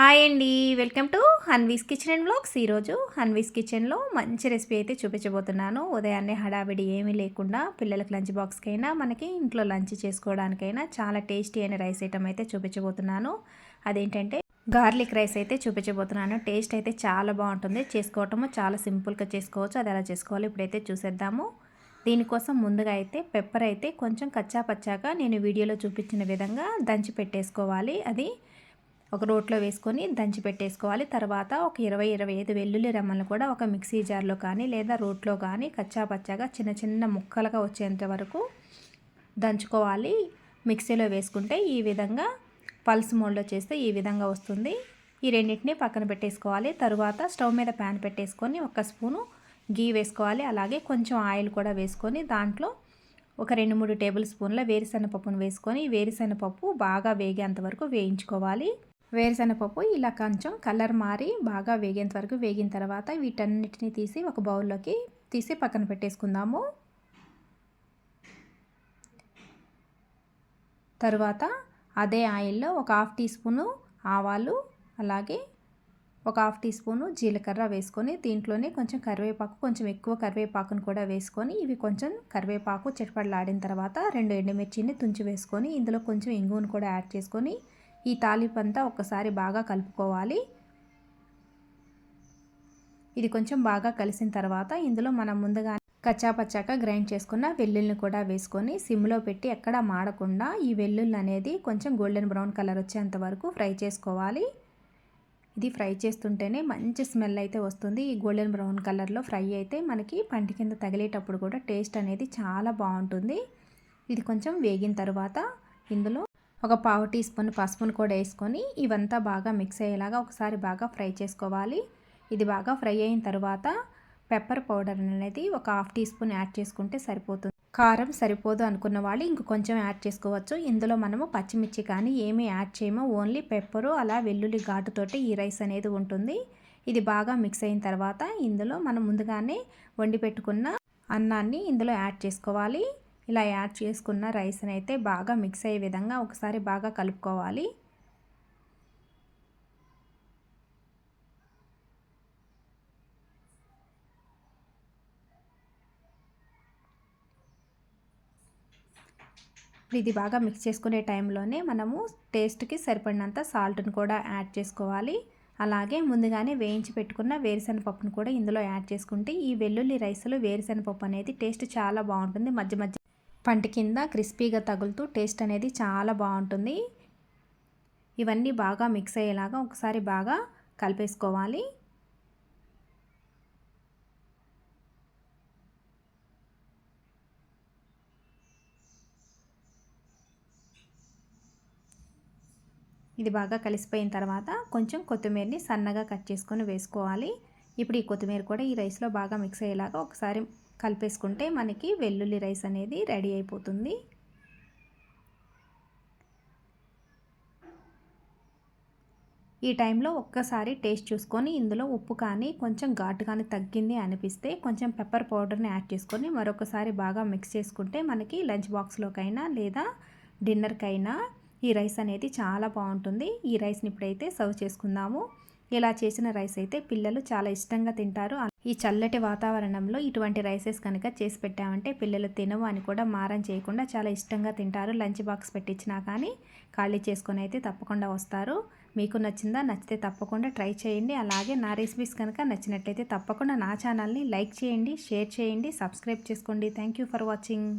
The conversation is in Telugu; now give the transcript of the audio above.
హాయ్ అండి. Welcome to Hanvi's kitchen and blogs ఈరోజు హన్వీస్ కిచెన్లో మంచి రెసిపీ అయితే చూపించబోతున్నాను. ఉదయాన్నే హడావిడి ఏమీ లేకుండా పిల్లలకి లంచ్ బాక్స్కైనా మనకి ఇంట్లో లంచ్ చేసుకోవడానికైనా చాలా టేస్టీ అయిన రైస్ ఐటమ్ అయితే చూపించబోతున్నాను. అదేంటంటే గార్లిక్ రైస్ అయితే చూపించబోతున్నాను. టేస్ట్ అయితే చాలా బాగుంటుంది. చేసుకోవటము చాలా సింపుల్గా చేసుకోవచ్చు. అది ఎలా చేసుకోవాలి ఇప్పుడైతే చూసేద్దాము. దీనికోసం ముందుగా అయితే పెప్పర్ అయితే కొంచెం కచ్చా పచ్చాగా నేను వీడియోలో చూపించిన విధంగా దంచి పెట్టేసుకోవాలి. అది ఒక రోట్లో వేసుకొని దంచి పెట్టేసుకోవాలి. తర్వాత ఒక ఇరవై ఇరవై ఐదు వెల్లుల్లి రెమ్మలు కూడా ఒక మిక్సీ జార్లో కానీ లేదా రోట్లో కానీ కచ్చా పచ్చాగా చిన్న చిన్న ముక్కలుగా వచ్చేంత వరకు దంచుకోవాలి. మిక్సీలో వేసుకుంటే ఈ విధంగా పల్స్ మోడ్లో చేస్తే ఈ విధంగా వస్తుంది. ఈ రెండింటిని పక్కన పెట్టేసుకోవాలి. తరువాత స్టవ్ మీద ప్యాన్ పెట్టేసుకొని ఒక స్పూను గీ వేసుకోవాలి. అలాగే కొంచెం ఆయిల్ కూడా వేసుకొని దాంట్లో ఒక రెండు మూడు టేబుల్ స్పూన్ల వేరుశెనగపప్పును వేసుకొని వేరుశెనగపప్పు బాగా వేగేంత వరకు వేయించుకోవాలి. వేరుశనగపప్పు ఇలా కొంచెం కలర్ మారి బాగా వేగేంత వరకు వేగిన తర్వాత వీటన్నిటిని తీసి ఒక బౌల్లోకి తీసి పక్కన పెట్టేసుకుందాము. తరువాత అదే ఆయిల్లో ఒక హాఫ్ టీ స్పూను ఆవాలు అలాగే ఒక హాఫ్ టీ స్పూను జీలకర్ర వేసుకొని దీంట్లోనే కొంచెం కరివేపాకు కొంచెం ఎక్కువ కరివేపాకును కూడా వేసుకొని ఇవి కొంచెం కరివేపాకు చిటపడలాడిన తర్వాత రెండు ఎండుమిర్చిని తుంచి వేసుకొని ఇందులో కొంచెం ఇంగువను కూడా యాడ్ చేసుకొని ఈ తాలింపంతా ఒక్కసారి బాగా కలుపుకోవాలి. ఇది కొంచెం బాగా కలిసిన తర్వాత ఇందులో మనం ముందుగా కచ్చాపచ్చాక గ్రైండ్ చేసుకున్న వెల్లుల్ని కూడా వేసుకొని సిమ్లో పెట్టి ఎక్కడ మాడకుండా ఈ వెల్లుల్లి అనేది కొంచెం గోల్డెన్ బ్రౌన్ కలర్ వచ్చేంత వరకు ఫ్రై చేసుకోవాలి. ఇది ఫ్రై చేస్తుంటేనే మంచి స్మెల్ అయితే వస్తుంది. ఈ గోల్డెన్ బ్రౌన్ కలర్లో ఫ్రై అయితే మనకి పంటి కింద తగిలేటప్పుడు కూడా టేస్ట్ అనేది చాలా బాగుంటుంది. ఇది కొంచెం వేగిన తర్వాత ఇందులో ఒక పావు టీ స్పూన్ పసుపును కూడా వేసుకొని ఇవంతా బాగా మిక్స్ అయ్యేలాగా ఒకసారి బాగా ఫ్రై చేసుకోవాలి. ఇది బాగా ఫ్రై అయిన తర్వాత పెప్పర్ పౌడర్ అనేది ఒక హాఫ్ టీ స్పూన్ యాడ్ చేసుకుంటే సరిపోతుంది. కారం సరిపోదు అనుకున్న వాళ్ళు ఇంక కొంచెం యాడ్ చేసుకోవచ్చు. ఇందులో మనము పచ్చిమిర్చి కానీ ఏమీ యాడ్ చేయమో. ఓన్లీ పెప్పరు అలా వెల్లుల్లి ఘాటుతోటి ఈ రైస్ అనేది ఉంటుంది. ఇది బాగా మిక్స్ అయిన తర్వాత ఇందులో మనం ముందుగానే వండి పెట్టుకున్న అన్నాన్ని ఇందులో యాడ్ చేసుకోవాలి. ఇలా యాడ్ చేసుకున్న రైస్ని అయితే బాగా మిక్స్ అయ్యే విధంగా ఒకసారి బాగా కలుపుకోవాలి. ఇది బాగా మిక్స్ చేసుకునే టైంలోనే మనము టేస్ట్కి సరిపడినంత సాల్ట్ని కూడా యాడ్ చేసుకోవాలి. అలాగే ముందుగానే వేయించి పెట్టుకున్న వేరుశనగపప్పును కూడా ఇందులో యాడ్ చేసుకుంటే ఈ వెల్లుల్లి రైస్లో వేరుశనగపప్పు అనేది టేస్ట్ చాలా బాగుంటుంది. మధ్య మధ్య పంట కింద క్రిస్పీగా తగులుతూ టేస్ట్ అనేది చాలా బాగుంటుంది. ఇవన్నీ బాగా మిక్స్ అయ్యేలాగా ఒకసారి బాగా కలిపేసుకోవాలి. ఇది బాగా కలిసిపోయిన తర్వాత కొంచెం కొత్తిమీరని సన్నగా కట్ చేసుకొని వేసుకోవాలి. ఇప్పుడు ఈ కొత్తిమీర కూడా ఈ రైస్లో బాగా మిక్స్ అయ్యేలాగా ఒకసారి కలిపేసుకుంటే మనకి వెల్లుల్లి రైస్ అనేది రెడీ అయిపోతుంది. ఈ టైంలో ఒక్కసారి టేస్ట్ చూసుకొని ఇందులో ఉప్పు కానీ కొంచెం ఘాటు కానీ తగ్గింది అనిపిస్తే కొంచెం పెప్పర్ పౌడర్ని యాడ్ చేసుకొని మరొకసారి బాగా మిక్స్ చేసుకుంటే మనకి లంచ్ బాక్స్లోకైనా లేదా డిన్నర్కైనా ఈ రైస్ అనేది చాలా బాగుంటుంది. ఈ రైస్ని ఇప్పుడైతే సర్వ్ చేసుకుందాము. ఇలా చేసిన రైస్ అయితే పిల్లలు చాలా ఇష్టంగా తింటారు. ఈ చల్లటి వాతావరణంలో ఇటువంటి రైసెస్ కనుక చేసి పెట్టామంటే పిల్లలు తినవు అని కూడా మారం చేయకుండా చాలా ఇష్టంగా తింటారు. లంచ్ బాక్స్ పెట్టించినా కానీ ఖాళీ చేసుకొని అయితే తప్పకుండా వస్తారు. మీకు నచ్చిందా నచ్చితే తప్పకుండా ట్రై చేయండి. అలాగే నా రెసిపీస్ కనుక నచ్చినట్లయితే తప్పకుండా నా ఛానల్ని లైక్ చేయండి షేర్ చేయండి సబ్స్క్రైబ్ చేసుకోండి. Thank for watching.